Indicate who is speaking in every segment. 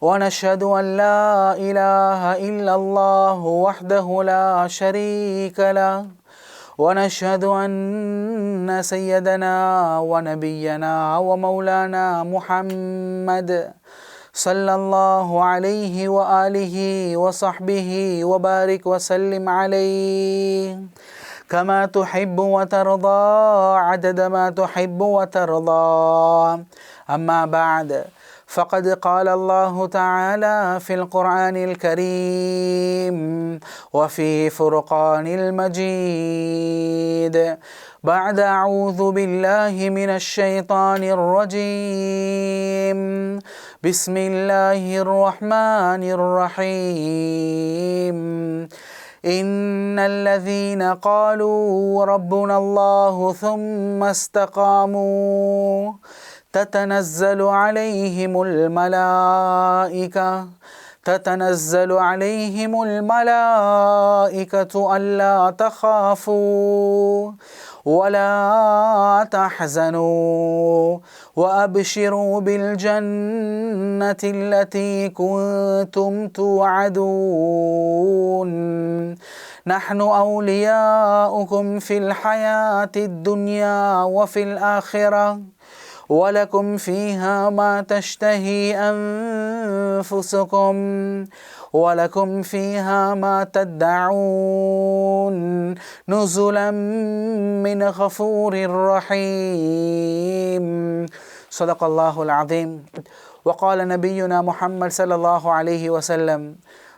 Speaker 1: ونشهد أن لا إله إلا الله وحده لا شريك له. ونشهد أن سيدنا ونبينا ومولانا محمد صلى الله عليه وآله وصحبه وبارك وسلم عليه. كما تحب وترضى عدد ما تحب وترضى. أما بعد فقد قال الله تعالى في القرآن الكريم وفي فرقان المجيد. بعد أعوذ بالله من الشيطان الرجيم. بسم الله الرحمن الرحيم. إن الذين قالوا ربنا الله ثم استقاموا تتنزل عليهم الملائكة تتنزل عليهم الملائكة ألا تخافوا ولا تحزنوا وأبشروا بالجنة التي كنتم توعدون. نحن أولياؤكم في الحياة الدنيا وفي الآخرة. ولكم فيها ما تشتهي أنفسكم ولكم فيها ما تدعون نزلا من غفور رحيم. صدق الله العظيم. وقال نبينا محمد صلى الله عليه وسلم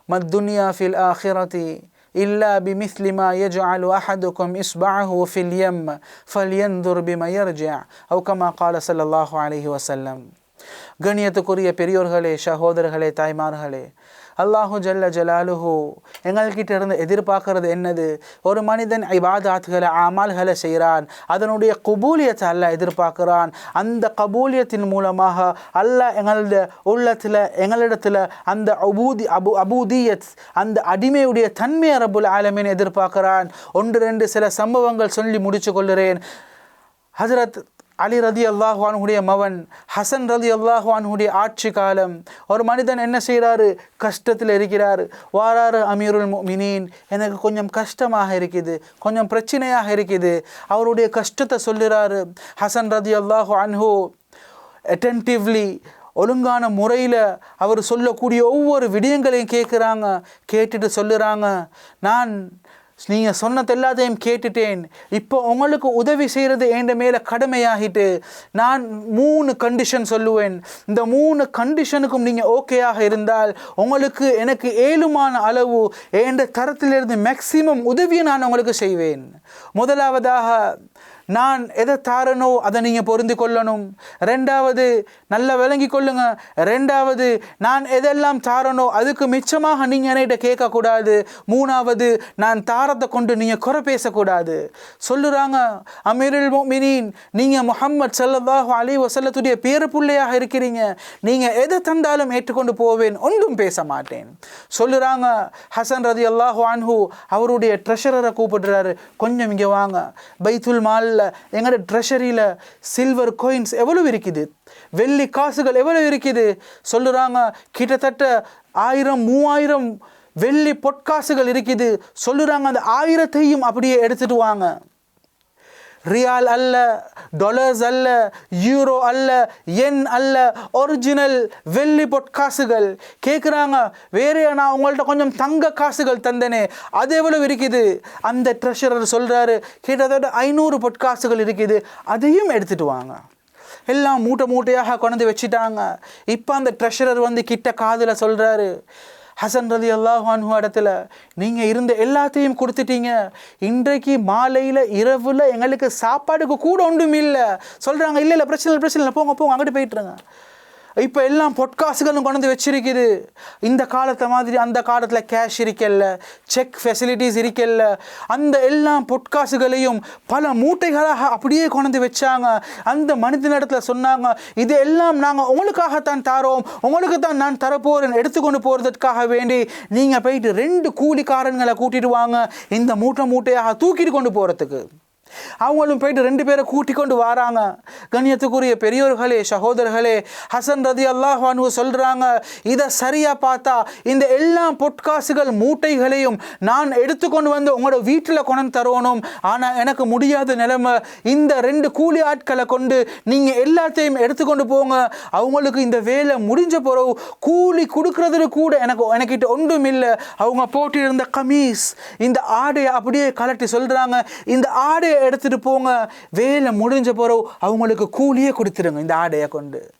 Speaker 1: ما الدنيا في الآخرة إلا بمثل ما يجعل أحدكم إصبعه في اليم فلينظر بما يرجع أو كما قال صلى الله عليه وسلم. கண்ணியத்துக்குரிய பெரியோர்களே சகோதரர்களே தாய்மார்களே அல்லாஹு ஜல்ல ஜலாலுஹு எங்கள்கிட்ட இருந்து எதிர்பார்க்கறது என்னது? ஒரு மனிதன் ஐபாதாத்துகளை ஆமால்களை செய்கிறான் அதனுடைய கபூலியத்தை அல்லாஹ் எதிர்பார்க்கிறான். அந்த கபூலியத்தின் மூலமாக அல்லாஹ் எங்களோட உள்ளத்தில் எங்களிடத்தில் அந்த அபூதி அபு அபூதியத் அந்த அடிமையுடைய தன்மை அரபுல் ஆலமீன் எதிர்பார்க்கிறான். ஒன்று ரெண்டு சில சம்பவங்கள் சொல்லி முடிச்சு கொள்கிறேன். ஹசரத் அலி ரதி அல்லாஹ்வானுடைய மவன் ஹசன் ரதி அல்லாஹ்வானுடைய ஆட்சி காலம். ஒரு மனிதன் என்ன செய்கிறாரு கஷ்டத்தில் இருக்கிறார். வாராரு அமீருல் மினீன் எனக்கு கொஞ்சம் கஷ்டமாக இருக்குது. கொஞ்சம் பிரச்சனையாக இருக்குது. அவருடைய கஷ்டத்தை சொல்லுறாரு. ஹசன் ரதி அல்லாஹு அன்ஹு அட்டென்டிவ்லி ஒழுங்கான முறையில் அவர் சொல்லக்கூடிய ஒவ்வொரு விடயங்களையும் கேட்குறாங்க கேட்டுட்டு சொல்லுறாங்க. நான் நீங்கள் சொன்னது எல்லாத்தையும் கேட்டுட்டேன். இப்போ உங்களுக்கு உதவி செய்கிறது என் மேலே கடமையாகிட்டு நான் மூணு கண்டிஷன் சொல்லுவேன். இந்த மூணு கண்டிஷனுக்கும் நீங்கள் ஓகேயாக இருந்தால் உங்களுக்கு எனக்கு ஏழுமான அளவு என்ற தரத்திலிருந்து மேக்சிமம் உதவியை நான் உங்களுக்கு செய்வேன். முதலாவதாக நான் எதை தாரனோ அதை நீங்கள் பொருந்தி கொள்ளணும். ரெண்டாவது நல்லா விளங்கி கொள்ளுங்க. ரெண்டாவது நான் எதெல்லாம் தாரனோ அதுக்கு மிச்சமாக நீங்கள் என்கிட்ட கேட்கக்கூடாது. மூணாவது நான் தாரத்தை கொண்டு நீங்கள் குறை பேசக்கூடாது. சொல்லுறாங்க அமீருல் மினீன் நீங்கள் முஹம்மது சல்லல்லாஹு அலி வசல்லத்துடைய பேரு பிள்ளையாக இருக்கிறீங்க. நீங்கள் எதை தந்தாலும் ஏற்றுக்கொண்டு போவேன் ஒன்றும் பேச மாட்டேன். சொல்லுறாங்க ஹசன் ரதி அல்லாஹு அன்ஹூ அவருடைய ட்ரெஷரரை கூப்பிடுறாரு. கொஞ்சம் இங்கே வாங்க. பைத்துல் மாலில் எங்களோட ட்ரெஷரியில் சில்வர் கோயின்ஸ் எவ்வளவு இருக்குது? வெள்ளி காசுகள் எவ்வளவு இருக்குது? சொல்லுறாங்க கிட்டத்தட்ட ஆயிரம் மூவாயிரம் வெள்ளி பொற்காசுகள் இருக்குது. சொல்லுறாங்க அந்த ஆயிரத்தையும் அப்படியே எடுத்துட்டு வாங்க. ரியால் அல்ல டாலர்ஸ் அல்ல யூரோ அல்ல என் அல்ல ஒரிஜினல் வெள்ளி பொற்காசுகள் கேட்குறாங்க வேறே நான் உங்கள்கிட்ட கொஞ்சம் தங்க காசுகள் தந்தனே அது எவ்வளவு இருக்குது? அந்த ட்ரெஷரர் சொல்கிறாரு கிட்டத்தட்ட ஐநூறு பொற்காசுகள் இருக்குது அதையும் எடுத்துட்டு வாங்க. எல்லாம் மூட்டை மூட்டையாக கொண்டு வச்சுட்டாங்க. இப்போ அந்த ட்ரெஷரர் வந்து கிட்ட காதில் சொல்கிறாரு ஹசன் ரதி அல்லாஹான்ஹு இடத்துல நீங்கள் இருந்த எல்லாத்தையும் கொடுத்துட்டீங்க. இன்றைக்கு மாலையில் இரவில் எங்களுக்கு சாப்பாடுக்கு கூட ஒன்றும் இல்லை. சொல்கிறாங்க இல்லை இல்லை பிரச்சனை இல்லை பிரச்சனை இல்லை. போங்க போங்க அங்கிட்டு போயிட்டுருங்க இப்போ எல்லாம் பொட்காசுகளும் கொண்டு வந்து வச்சிருக்குது. இந்த காலத்தை மாதிரி அந்த காலத்தில் கேஷ் இருக்கல்ல செக் ஃபெசிலிட்டிஸ் இருக்கல்ல அந்த எல்லாம் பொட்காசுகளையும் பல மூட்டைகளாக அப்படியே கொண்டு வச்சாங்க. அந்த மனிதனிடத்தில் சொன்னாங்க இது எல்லாம் நாங்கள் உங்களுக்காகத்தான் தரோம். உங்களுக்கு தான் நான் தரப்போகிறேன் எடுத்துக்கொண்டு போகிறதுக்காக வேண்டி நீங்கள் போயிட்டு ரெண்டு கூலிக்காரன்களை கூட்டிட்டு வாங்க. இந்த மூட்டை மூட்டையாக தூக்கிட்டு கொண்டு போகிறதுக்கு அவங்களும் போயிட்டு ரெண்டு பேரை கூட்டி கொண்டு வராங்க. கண்ணியத்துக்குரிய பெரியோர்களே சகோதரர்களே ஹசன் ரதி அல்லாஹானு சொல்கிறாங்க இதை சரியாக பார்த்தா இந்த எல்லா பொட்காசுகள் மூட்டைகளையும் நான் எடுத்துக்கொண்டு வந்து உங்களோட வீட்டில் கொண்டு தரணும் ஆனால் எனக்கு முடியாத நிலைமை. இந்த ரெண்டு கூலி ஆட்களை கொண்டு நீங்கள் எல்லாத்தையும் எடுத்துக்கொண்டு போங்க. அவங்களுக்கு இந்த வேலை முடிஞ்ச பிறகு கூலி கொடுக்கறதுல கூட எனக்கு எனக்கிட்ட ஒன்றும் இல்லை. அவங்க போட்டிருந்த கமீஸ் இந்த ஆடையை அப்படியே கலட்டி சொல்கிறாங்க இந்த ஆடையை எடுத்துகிட்டு போங்க. வேலை முடிஞ்ச பிறகு அவங்களுக்கு கூலியே கொடுத்துருங்க. இந்த ஆடையை கொண்டு.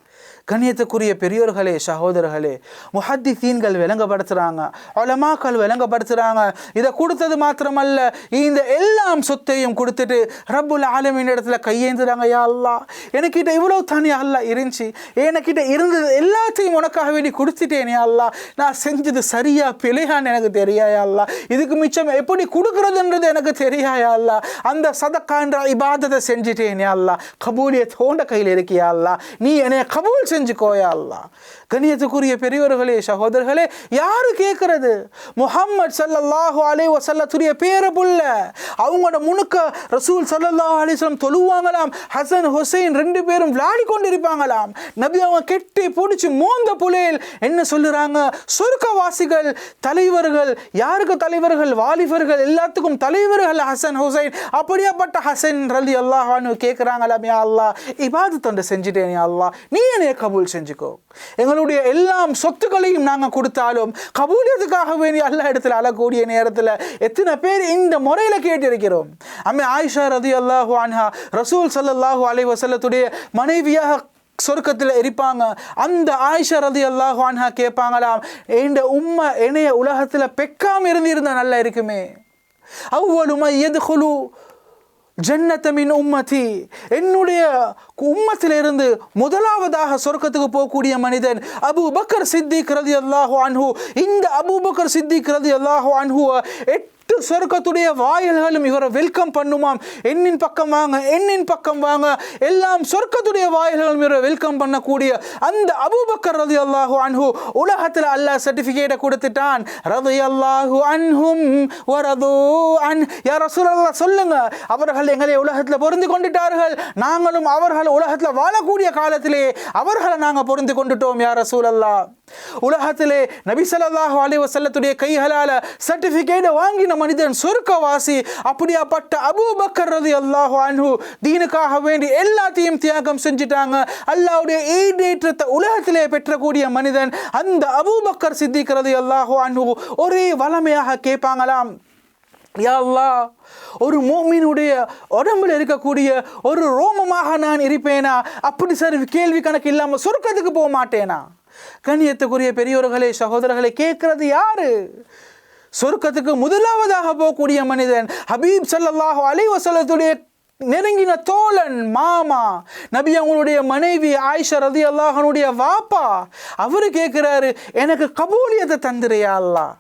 Speaker 1: கண்ணியத்துக்குரிய பெரியோர்களே சகோதரர்களே முஹத்திசீன்கள் விளங்கப்படுத்துகிறாங்க ஒலமாக்கள் விளங்கப்படுத்துகிறாங்க இதை கொடுத்தது மாத்திரமல்ல இந்த எல்லாம் சொத்தையும் கொடுத்துட்டு ரப்புல் ஆலமின் இடத்துல கையேந்துறாங்க யா அல்லா எனக்கிட்ட இவ்வளோ தானே அல்லா இருந்துச்சு. எனக்கிட்ட இருந்தது எல்லாத்தையும் உனக்காக வேண்டி கொடுத்துட்டேனே அல்லா நான் செஞ்சது சரியா பிழையான்னு எனக்கு தெரியாயா அல்லா இதுக்கு மிச்சம் எப்படி கொடுக்குறதுன்றது எனக்கு தெரியாயா அல்லா அந்த சதக்கான்ற இபாதத்தை செஞ்சுட்டேனே அல்லா கபூலிய தோண்ட கையில் இருக்கியா அல்லா நீ என்னை கபூல் செஞ்சு தெரிஞ்சுக்கோயா அல்லா கணியத்துக்குரிய பெரியவர்களே சகோதரர்களே யாரு கேட்கறது முஹம்மது ஸல்லல்லாஹு அலே வஸல்லத்துடைய பேர புள்ள. அவங்களோட முணுக்க ரசூல் ஸல்லல்லாஹு அலைஹி தொழுவாங்களாம். ஹசன் ஹுசைன் ரெண்டு பேரும் விளையாடி கொண்டிருப்பாங்களாம். நபி அவங்க கெட்டி பிடிச்சி மோந்த புலையில் என்ன சொல்லுறாங்க? சுருக்கவாசிகள் தலைவர்கள் யாருக்கு தலைவர்கள்? வாலிபர்கள் எல்லாத்துக்கும் தலைவர்கள் ஹசன் ஹுசைன். அப்படியாப்பட்ட ஹசன் ரலி அல்லாஹான்னு கேட்குறாங்களாம் யா அல்லா இபாது தொண்டை செஞ்சுட்டேன் யா அல்லா நீ என்னைய கபூல் செஞ்சுக்கோ. எங்களுடைய எல்லாம் சொத்துக்களையும் நாங்கள் கொடுத்தாலும் கபூலியத்துக்காக வேண்டிய எல்லா இடத்துல அழக்கூடிய நேரத்தில் எத்தனை பேர் இந்த முறையில் கேட்டிருக்கிறோம். அம்மே ஆயிஷா ரதி அல்லாஹு அன்ஹா ரசூல் சல்லாஹூ அலை வசல்லத்துடைய மனைவியாக சொர்க்கத்தில் இருப்பாங்க. அந்த ஆயிஷா ரதி அல்லாஹு அன்ஹா கேட்பாங்களாம் இந்த உம்மை என்னைய உலகத்தில் பெக்காமல் இருந்திருந்தால் நல்லா இருக்குமே. அவ்வளோ எது குழு ஜன்னத்தமின் உம்மதி. என்னுடைய உம்மத்திலிருந்து முதலாவதாக சொர்க்கத்துக்கு போகக்கூடிய மனிதன் அபு பக்கர் சித்திக் ரதி அல்லாஹு அன்ஹு. இந்த அபு பக்கர் சித்திக் ரதி அல்லாஹு அன்ஹு எட்டு சொர்க்கத்துடைய வாயில்களும் இவரை வெல்கம் பண்ணுமாம். எண்ணின் பக்கம் வாங்க எண்ணின் பக்கம் வாங்க. எல்லாம் சொர்க்கத்துடைய வாயில்களும் இவரை வெல்கம் பண்ணக்கூடிய அந்த அபூபக்கர் ரதி அல்லாஹு அன்ஹு உலகத்தில் அல்லாஹ் சர்டிஃபிகேட்டை கொடுத்துட்டான். ரதி அல்லாஹு அன்ஹும் வரதோ அன் யார் ரசூலல்லாஹ் சொல்லுங்க. அவர்கள் எங்களை உலகத்தில் பொருந்து கொண்டுட்டார்கள். நாங்களும் அவர்கள் உலகத்தில் வாழக்கூடிய காலத்திலே அவர்களை நாங்கள் பொருந்து கொண்டுட்டோம் யார் ரசூலல்லா உலகத்திலே நபி ஸல்லல்லாஹு அலைஹி கைகளால் சர்டிஃபிகேட்டை வாங்கின மனிதன் சொர்க்கவாசி அப்படியாப்பட்ட அபூபக்கர் ரதி அல்லாஹு அன்ஹு தீனுக்காக வேண்டி எல்லாத்தையும் தியாகம் செஞ்சுட்டாங்க. அல்லாவுடைய ஈடேற்றத்தை உலகத்திலே பெற்றக்கூடிய மனிதன் அந்த அபூபக்கர் பக்கர் சித்திக்கிறது அல்லாஹு அன்ஹு ஒரே வளமையாக கேட்பாங்களாம். யா அல்லாஹ் ஒரு மூமினுடைய உடம்புல இருக்கக்கூடிய ஒரு ரோமமாக நான் இருப்பேனா? அப்படி சார் கேள்வி கணக்கு இல்லாமல் சொர்க்கத்துக்கு போக மாட்டேனா? கண்ணியத்துக்குரிய பெரியோர்களே சகோதரர்களை கேட்கறது யாரு? சொர்க்கத்துக்கு முதலாவதாக போகக்கூடிய மனிதன் ஹபீப் ஸல்லல்லாஹு அலைஹி நெருங்கின தோழன் மாமா நபி அவங்களுடைய மனைவி ஆயிஷா ரதி அல்லாஹனுடைய வாப்பா. அவரு கேட்குறாரு எனக்கு கபூலியத்தை தந்திரையா அல்லாஹ்?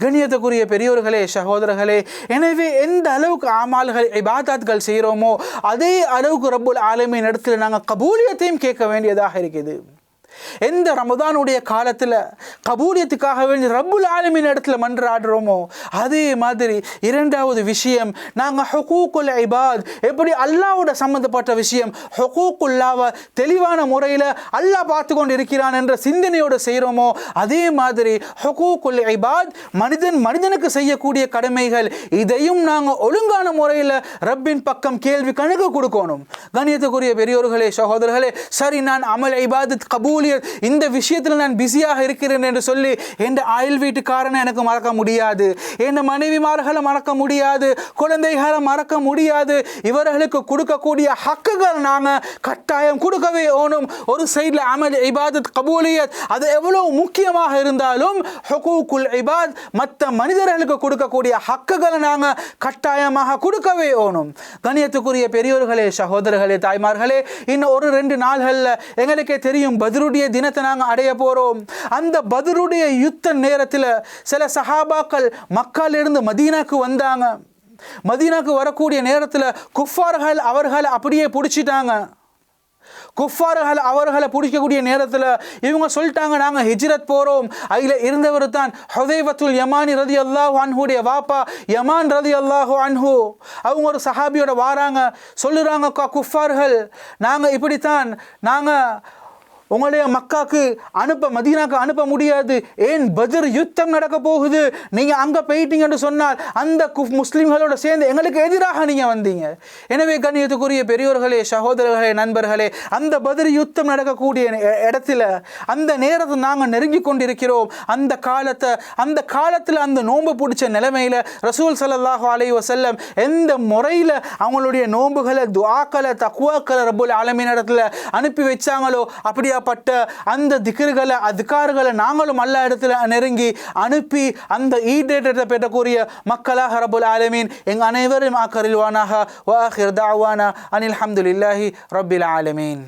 Speaker 1: கண்ணியத்துக்குரிய பெரியோர்களே சகோதரர்களே எனவே எந்த அளவுக்கு ஆமால்கள் இபாதாத்கள் செய்கிறோமோ அதே அளவுக்கு ரப்புல் ஆலமின் இடத்துல நாங்கள் கபூலியத்தையும் கேட்க வேண்டியதாக இருக்குது. எந்த ரமதானுடைய காலத்தில் கபூலியத்துக்காக வேண்டி ரப்புல் ஆலமின் இடத்துல மன்றாடுறோமோ அதே மாதிரி இரண்டாவது விஷயம் நாங்கள் ஹொகூக்குல் ஐபாத் எப்படி அல்லாவோட சம்மந்தப்பட்ட விஷயம் ஹொகூக்குல்லாவை தெளிவான முறையில் அல்லாஹ் பார்த்து கொண்டு இருக்கிறான் என்ற சிந்தனையோடு செய்கிறோமோ அதே மாதிரி ஹொகூக்குல் ஐபாத் மனிதன் மனிதனுக்கு செய்யக்கூடிய கடமைகள் இதையும் நாங்கள் ஒழுங்கான முறையில் ரப்பின் பக்கம் கேள்வி கணக்கு கொடுக்கணும். கணியத்துக்குரிய பெரியோர்களே சகோதரர்களே சரி நான் அமல் ஐபாத் கபூர் ஊழியர் இந்த விஷயத்தில் நான் பிஸியாக இருக்கிறேன் என்று சொல்லி என் ஆயுள் வீட்டுக்காரனை எனக்கு மறக்க முடியாது. என் மனைவிமார்களை மறக்க முடியாது. குழந்தைகளை மறக்க முடியாது. இவர்களுக்கு கொடுக்கக்கூடிய ஹக்குகள் நாங்கள் கட்டாயம் கொடுக்கவே ஓனும் ஒரு சைடில் அமல் இபாதத் கபூலியத் அது எவ்வளோ முக்கியமாக இருந்தாலும் ஹுகூக்குல் இபாத் மற்ற மனிதர்களுக்கு கொடுக்கக்கூடிய ஹக்குகளை நாங்கள் கட்டாயமாக கொடுக்கவே ஓனும் கணியத்துக்குரிய பெரியோர்களே சகோதரர்களே தாய்மார்களே இன்னும் ஒரு ரெண்டு நாள்களில் எங்களுக்கே தெரியும் பதில் பதருடைய தினத்தை நாங்கள் அடைய போகிறோம் அந்த பதருடைய யுத்த நேரத்தில் சில சஹாபாக்கள் மக்காலிருந்து மதீனாக்கு வந்தாங்க. மதீனாக்கு வரக்கூடிய நேரத்தில் குஃபார்கள் அவர்களை அப்படியே பிடிச்சிட்டாங்க. குஃபார்கள் அவர்களை பிடிக்கக்கூடிய நேரத்தில் இவங்க சொல்லிட்டாங்க நாங்கள் ஹிஜ்ரத் போகிறோம் அதில் இருந்தவர் தான் ஹுதைவத்துல் யமானி ரதி அல்லாஹு அன்ஹுடைய வாப்பா. யமான் ரதி அல்லாஹு அன்ஹு. அவங்க ஒரு சஹாபியோட வாராங்க. சொல்லுறாங்க குஃபார்கள் நாங்கள் இப்படித்தான். நாங்கள் உங்களுடைய மக்காக்கு அனுப்ப மதீனாக்கு அனுப்ப முடியாது. ஏன் பஜர் யுத்தம் நடக்க போகுது? நீங்கள் அங்கே போயிட்டீங்கன்னு சொன்னால் அந்த குஃப் முஸ்லீம்களோட சேர்ந்து எங்களுக்கு எதிராக நீங்கள் வந்தீங்க. எனவே கண்ணியத்துக்குரிய பெரியோர்களே சகோதரர்களே நண்பர்களே அந்த பத்ர் யுத்தம் நடக்கக்கூடிய இடத்துல அந்த நேரத்தை நாங்கள் நெருங்கி கொண்டிருக்கிறோம். அந்த காலத்தை அந்த காலத்தில் அந்த நோன்பு பிடிச்ச நிலைமையில் ரசூல் ஸல்லல்லாஹு அலை வசல்லம் எந்த முறையில் அவங்களுடைய நோன்புகளை துவாக்களை தக்குவாக்களை ரபுல் ஆலமின் இடத்துல அனுப்பி வச்சாங்களோ அப்படியாப்பட்ட அந்த திகர்களை அதுக்கார்களை நாங்களும் அல்ல இடத்துல நெருங்கி அனுப்பி அந்த ஈடேற்றத்தை பெற்றக்கூடிய மக்களாக ரபுல் ஆலமீன் எங்கள் அனைவரும் ஆக்கரில்வானாக. வாஹிர் தாவானா அனில் ஹம்துலில்லாஹி ரபில் ஆலமீன்.